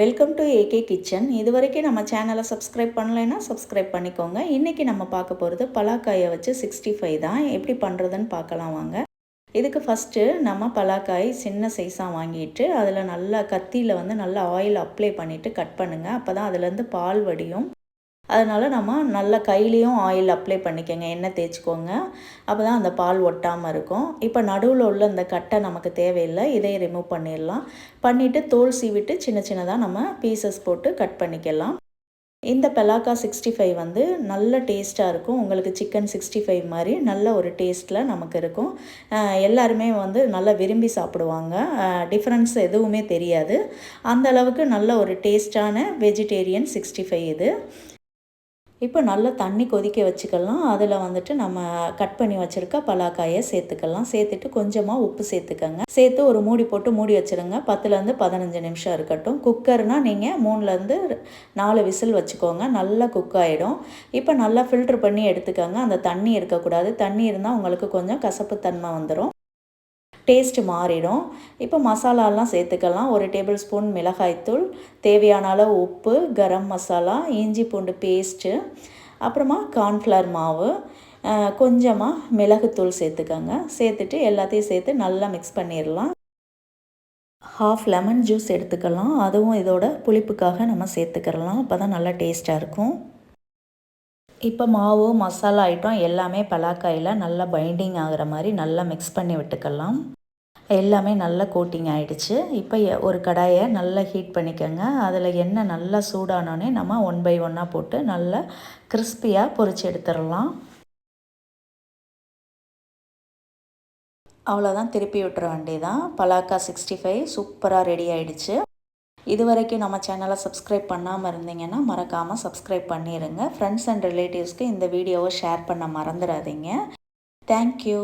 Welcome to AK kitchen இது வரைக்கும் நம்ம சேனலை சப்ஸ்கிரைப் பண்ணலைன்னா சப்ஸ்கிரைப் பண்ணிக்கோங்க. இன்றைக்கி நம்ம பார்க்க போகிறது பலாக்காயை வச்சு சிக்ஸ்டி ஃபைவ் தான். எப்படி பண்ணுறதுன்னு பார்க்கலாம் வாங்க. இதுக்கு ஃபஸ்ட்டு நம்ம பலாக்காய் சின்ன சைஸாக வாங்கிட்டு அதில் நல்லா கத்தியில் வந்து நல்லா ஆயில் அப்ளை பண்ணிவிட்டு கட் பண்ணுங்கள் அப்போ தான் அதுலேருந்து பால் வடியும். அதனால் நம்ம நல்ல கையிலையும் ஆயில் அப்ளை பண்ணிக்கோங்க எண்ணெய் தேய்ச்சிக்கோங்க. அப்போ தான் அந்த பால் ஒட்டாமல் இருக்கும். இப்போ நடுவில் உள்ள இந்த கட்டை நமக்கு தேவையில்லை இதை ரிமூவ் பண்ணிடலாம். பண்ணிவிட்டு தோல் சீவிட்டு சின்ன சின்னதாக நம்ம பீசஸ் போட்டு கட் பண்ணிக்கலாம். இந்த பெலாக்கா சிக்ஸ்டி ஃபைவ் வந்து நல்ல டேஸ்ட்டாக இருக்கும். உங்களுக்கு சிக்கன் சிக்ஸ்டி ஃபைவ் மாதிரி நல்ல ஒரு டேஸ்ட்டில் நமக்கு இருக்கும். எல்லாருமே வந்து நல்லா விரும்பி சாப்பிடுவாங்க. டிஃப்ரென்ஸ் எதுவுமே தெரியாது. அந்த அளவுக்கு நல்ல ஒரு டேஸ்ட்டான வெஜிடேரியன் சிக்ஸ்டி ஃபைவ் இது. இப்போ நல்லா தண்ணி கொதிக்க வச்சுக்கலாம். அதில் வந்துட்டு நம்ம கட் பண்ணி வச்சுருக்க பலாக்காயை சேர்த்துக்கலாம். சேர்த்துட்டு கொஞ்சமாக உப்பு சேர்த்துக்கோங்க. சேர்த்து ஒரு மூடி போட்டு மூடி வச்சுருங்க. பத்துலேருந்து பதினஞ்சு நிமிஷம் இருக்கட்டும். குக்கர்னால் நீங்கள் மூணுலேருந்து நாலு விசில் வச்சுக்கோங்க. நல்லா குக் ஆகிடும் இப்போ நல்லா ஃபில்ட்ரு பண்ணி எடுத்துக்கோங்க. அந்த தண்ணி இருக்கக்கூடாது. தண்ணி இருந்தால் உங்களுக்கு கொஞ்சம் கசப்பு தன்மை வந்துடும் டேஸ்ட்டு மாறிடும். இப்போ மசாலாலாம் சேர்த்துக்கலாம். ஒரு டேபிள் ஸ்பூன் மிளகாய்த்தூள் தேவையான அளவு உப்பு கரம் மசாலா இஞ்சி பூண்டு பேஸ்ட்டு அப்புறமா கார்ன்ஃப்ளவர் மாவு கொஞ்சமாக மிளகுத்தூள் சேர்த்துக்கோங்க. சேர்த்துட்டு எல்லாத்தையும் சேர்த்து நல்லா மிக்ஸ் பண்ணிடலாம். ஹாஃப் லெமன் ஜூஸ் எடுத்துக்கலாம். அதுவும் இதோட புளிப்புக்காக நம்ம சேர்த்துக்கிறலாம் அப்போ தான் நல்லா டேஸ்ட்டாக இருக்கும். இப்போ மாவு மசாலா ஐட்டம் எல்லாமே பலாக்காயில் நல்லா பைண்டிங் ஆகிற மாதிரி நல்லா மிக்ஸ் பண்ணி விட்டுக்கலாம். எல்லாமே நல்லா கோட்டிங் ஆகிடுச்சு இப்போ ஒரு கடாயை நல்லா ஹீட் பண்ணிக்கோங்க. அதில் எண்ணெய் நல்லா சூடானோடனே நம்ம ஒன் பை ஒன்னாக போட்டு நல்லா கிறிஸ்பியாக பொறிச்சு எடுத்துடலாம். அவ்வளோதான் திருப்பி விட்டுற வேண்டியதான் பலாக்கா சிக்ஸ்டி ஃபைவ் சூப்பராக ரெடி ஆகிடுச்சு இது வரைக்கும் நம்ம சேனலை சப்ஸ்கிரைப் பண்ணாமல் இருந்தீங்கன்னா மறக்காமல் சப்ஸ்கிரைப் பண்ணிடுங்க ஃப்ரெண்ட்ஸ் அண்ட் ரிலேட்டிவ்ஸ்க்கு இந்த வீடியோவை ஷேர் பண்ண மறந்துடாதீங்க தேங்க்யூ